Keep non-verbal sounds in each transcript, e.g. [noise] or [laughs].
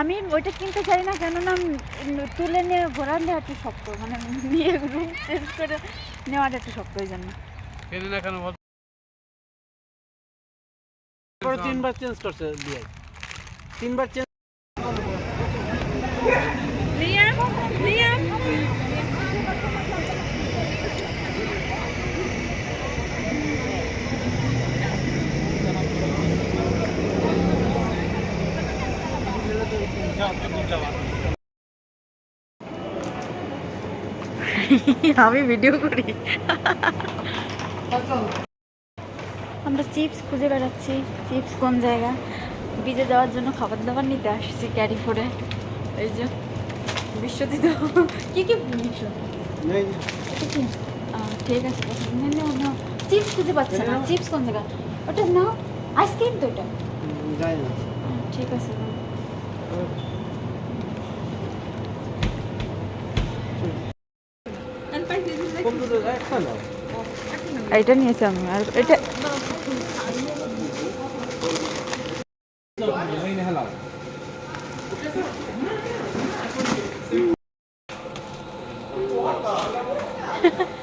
আমি ওইটা কিনতে চাই না কেননা না তুলে নিয়ে ঘোরালে একটু শক্ত। মানে নিয়ে রুম চেঞ্জ করে নেওয়াটা একটু শক্ত ওই জন্য। কেন না কেন তিনবার চেঞ্জ করছে দিয়ে তিনবার চেঞ্জ [laughs] আমি ভিডিও করি। আমরা চিপস খুঁজে বেড়াচ্ছি। চিপস কোন জায়গা? বিজে যাওয়ার জন্য খাবার দাবার নিতে আসছি ক্যারি করে এই যে বিশ্বজিৎ কি কি নিচ্ছ? ঠিক আছে চিপস খুঁজে পাচ্ছে না। চিপস কোন জায়গা? ওটা না আইসক্রিম তো ওটা আহ, ঠিক আছে নাও। কম্পিউটার একটা নাও এটা নিয়েছি আমি আর এটা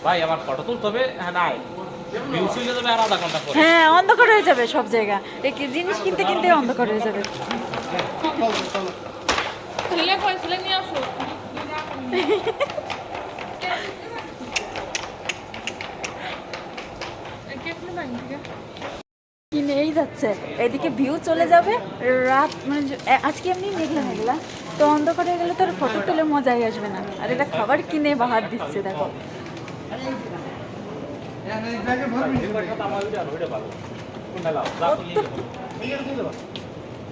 ভাই আমার ফটো তুলতে হবে? হ্যাঁ নাই। হয়ে হ্যাঁ অন্ধকার হয়ে যাবে সব জায়গা। জিনিস কিনতে কিনতে অন্ধকার হয়ে যাবে। খুলে খুলে নিয়ে আসো। কিনেই যাচ্ছে। এদিকে ভিউ চলে যাবে। রাত মানে আজকে এমনি মেঘলা মেঘলা। তো অন্ধকার হয়ে গেলে তোর ফটো তুলে মজাই আসবে না। আর এটা খাবার কিনে বাহার দিচ্ছে, দেখো।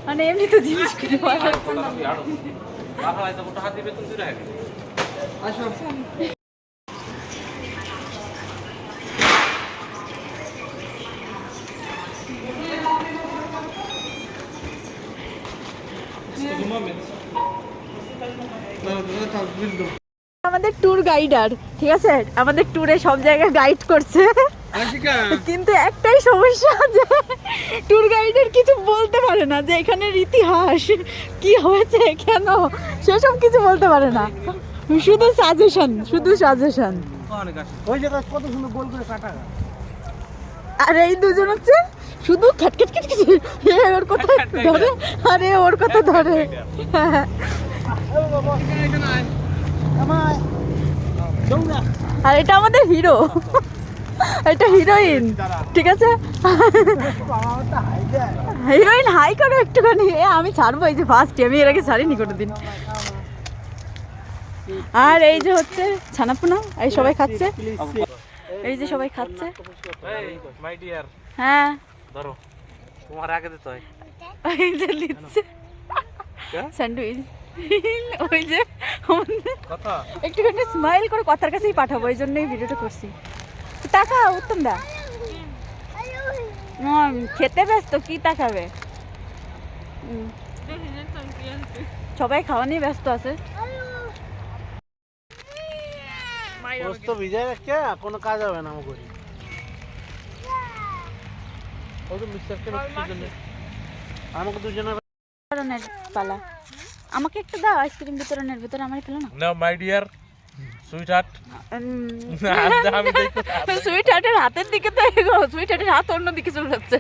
মানে এমনি তো জিনিস কিনে পাওয়া যাচ্ছে না। হাতি বেতন দিলে আসো আমাদের ট্যুর গাইডার ঠিক আছে? আমাদের ট্যুরে সব জায়গায় গাইড করছে। কিন্তু একটাই সমস্যা যে ট্যুর গাইডের কিছু বলতে পারে না যে এখানের ইতিহাস কি হয়েছে কেন? সেসব কিছু বলতে পারে না। শুধু সাজেশন শুধু সাজেশন ওই জায়গায় কত সুন্দর গোল করে কাটা আর এই দুজন হচ্ছে শুধু খ্যাটখ্যাট খ্যাট এ ওর কথা ধরে। আরে ওর কথা ধরে। হ্যাঁ। আর এটা আমাদের হিরো। এটা হিরোইন। ঠিক আছে? হিরোইন হাই করো একটুখানি। এ আমি ছাড়বো এই যে ফার্স্ট আমি এর আগে ছাড়িনি কোনোদিন। আর এই যে হচ্ছে ছানাপুনা এই সবাই খাচ্ছে। এই যে সবাই খাচ্ছে। মাই ডিয়ার হ্যাঁ। ধরো। তোমার আগে দিতে হয়। এই যে লিখছে স্যান্ডউইচ। ওই যে কথা? একটুখানি স্মাইল করে কথার কাছেই পাঠাবো এই জন্যই ভিডিওটা করছি। টাকা উত্তম দা। খেতে ব্যস্ত কি তাকাবে উম, সবাই খাওয়া নিয়ে ব্যস্ত আছে। পোস্ত ভিজে রাখছে কোনো কাজ হবে না করি আমাকে দুজনের বিতরণের আমাকে একটা দাও আইসক্রিম বিতরণের ভিতরে আমার পেল না। না সুইট হার্ট সুইট হার্টের হাতের দিকে তো সুইট হার্টের হাত অন্য দিকে চলে যাচ্ছে।